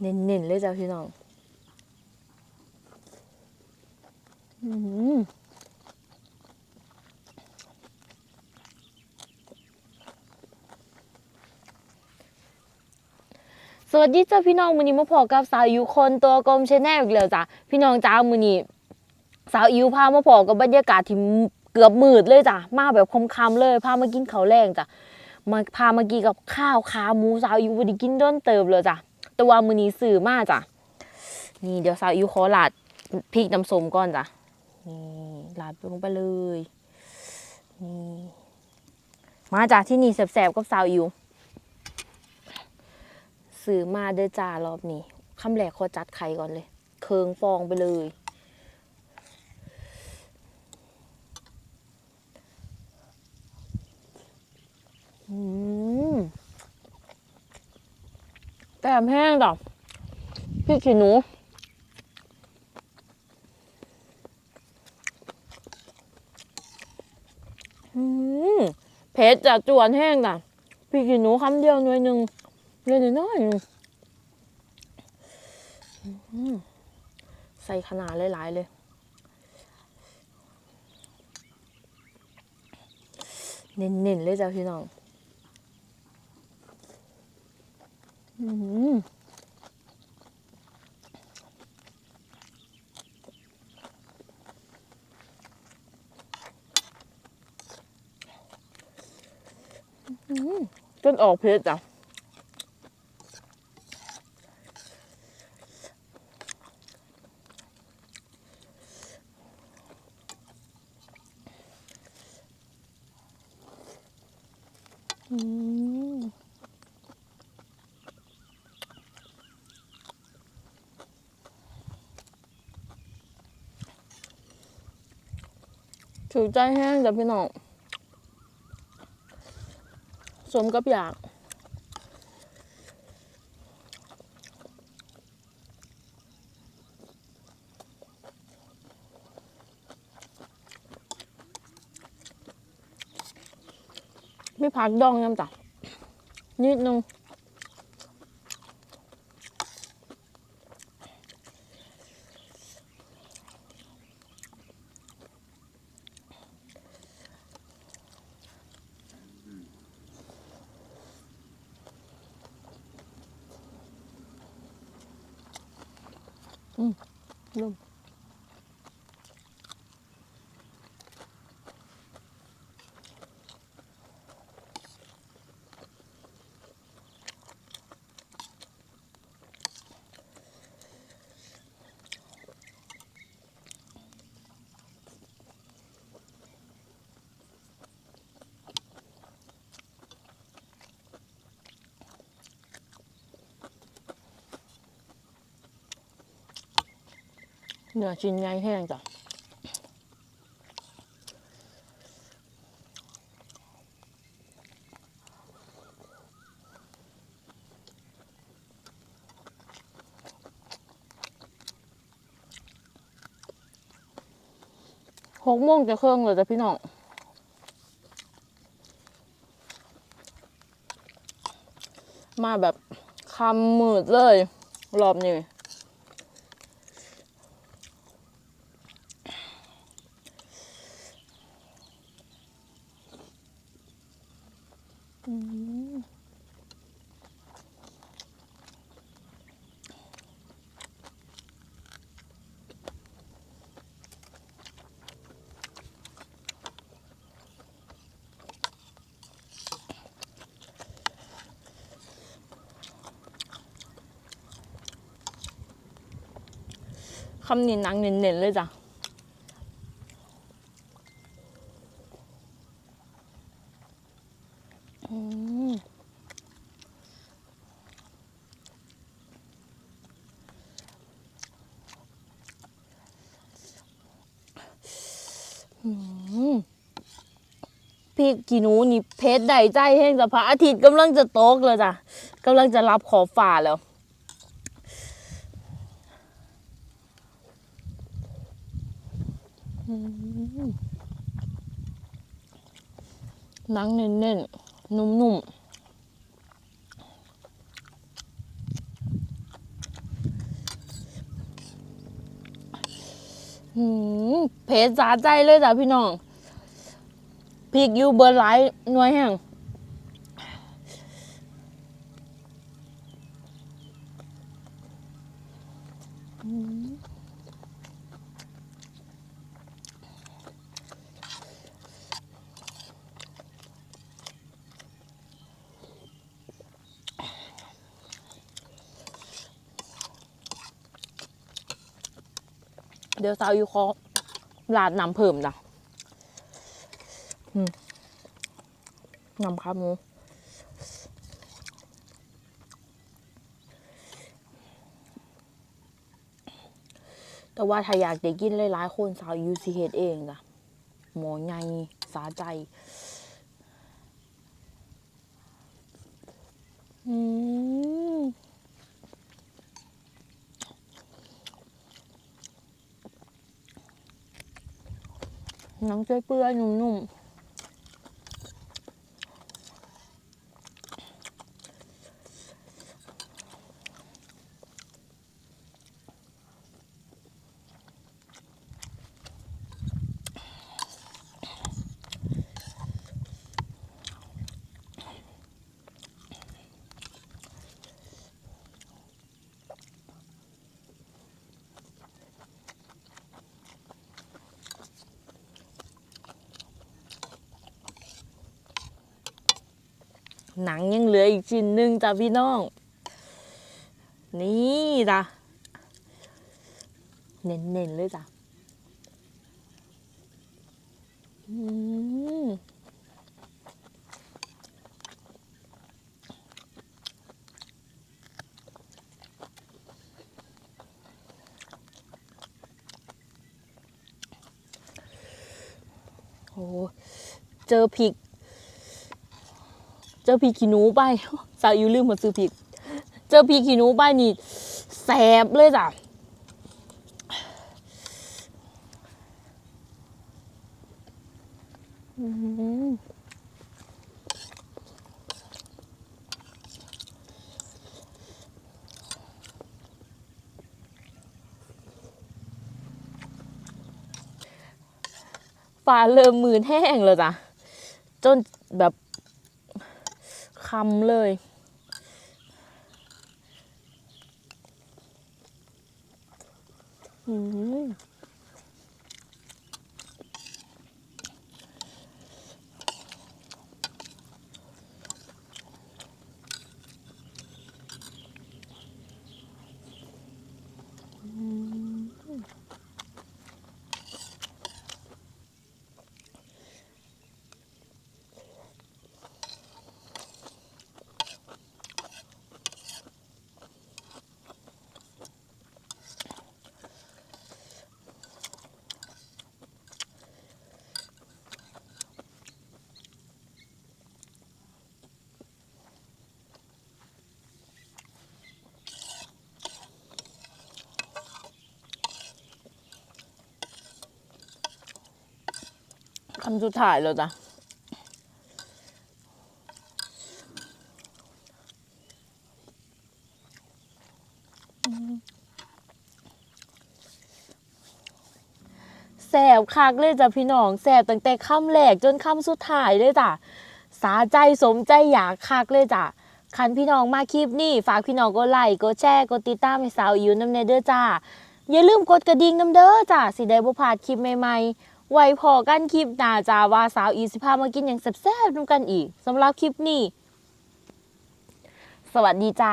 เน้นๆเลยจ้ะพี่น้องอืมสวัสดีจ้าพี่น้องมือนี้มาพอกับสาวอิวคนตัวกลมชแนลอีกแล้วจ้ะพี่น้องจ้ามือนี้สาวอิวพามาพอกับบรรยากาศที่เกือบมืดเลยจ้ะมาแบบคมๆเลย พามากินข้าวแรงจ้ะมาพามากินกับข้าวขาหมูสาวอิวบ่ได้กินด้นเติบเลยจ้ะ ต่ว่ามือนี้สื่อมาจ้ะนี่เดี๋ยวสาวอิวขอลาดพริกน้ำส้มก่อนจ้ะนี่หลาดลงไปเลยนี่มาจ้ะที่นี่แสบๆกับสาวอิวซื้อมาเด้อจ้ารอบนี้คำแรกขอจัดไข่ก่อนเลย เคืองฟองไปเลยอืม แต้มแห้งดอกพี่ขี้หนูอืมเผ็ดจัดจวนแห้งจ้ะพี่ขี้หนูคำเดียวหน่วยหนึ่งเล็กน้อยหนึ่งใส่ขนาดหลายๆเลยเน้นๆเลยจ้ะพี่น้องอืมอืม จนออกเพชรจ้ะ ถือใจแห้งจ้ะพี่น้องสมกับอยากไม่พักดองยำจ้ะนิดนึง อืม เนื้อชิ้นใหญ่แห้งจ้ะหกโมงจะเครื่องเลยจ้ะพี่น้องมาแบบคำมืดเลย รอบนี้ คำนี้หนังเน้นๆเลยจ้ะอือพริกขี้หนูนี่เพชรใดใจแห้งสะพระอาทิตย์กำลังจะตกเลยจ้ะกำลังจะรับขอบฟ้าแล้ว หนังเน้นๆ นุ่มๆเพจสาใจเลยจ้ะพี่น้องพริกยูเบอร์ไลท์หน่วยแห่งอืม เดี๋ยวสาวอยู่คอลาดน้ำเพิ่มจ้ะอืมน้ำขาหมูแต่ว่าถ้าอยากได้กินหลายๆคนสาวยูซีเฮดเองจ้ะหมอใหญ่สาใจ อืม น้องเจ้ยเปื้อยนุ่ม หนังยังเหลืออีกชิ้นหนึ่งจ้ะพี่น้อง นี่จ้ะเน้นๆเลยจ้ะอืมโอ้เจอพริก จอพริกขี้หนูไปสาวอยู่ลืมหมดซื้อพริกเจอพริกขี้หนูไปนี่แสบเลยจ้ะอืมฟ้าเริ่มมืนแห้งแล้วจ้ะ จนแบบ คำเลยอืมำสุดท้ายแล้วจ้ะแสบคักเลยจ้ะพี่น้องแสบตั้งแต่คำแรกจนคำสุดท้ายเลยจ้ะสาใจสมใจอยากคักเลยจ้ะคันพี่น้องมาคลิปนี้ฝากพี่น้องกดไลค์กดแชร์กดติดตามให้สาวอิวน้ำเนเด้อจ้าอย่าลืมกดกระดิ่งน้ำเด้อจ้าสิได้บ่พลาดคลิปใหม่ๆ ไว้พอกันคลิปหน้าจาว่าสาวอีสิพามากินอย่างแซ่บๆนำกันอีกสำหรับคลิปนี้ สวัสดีจ้า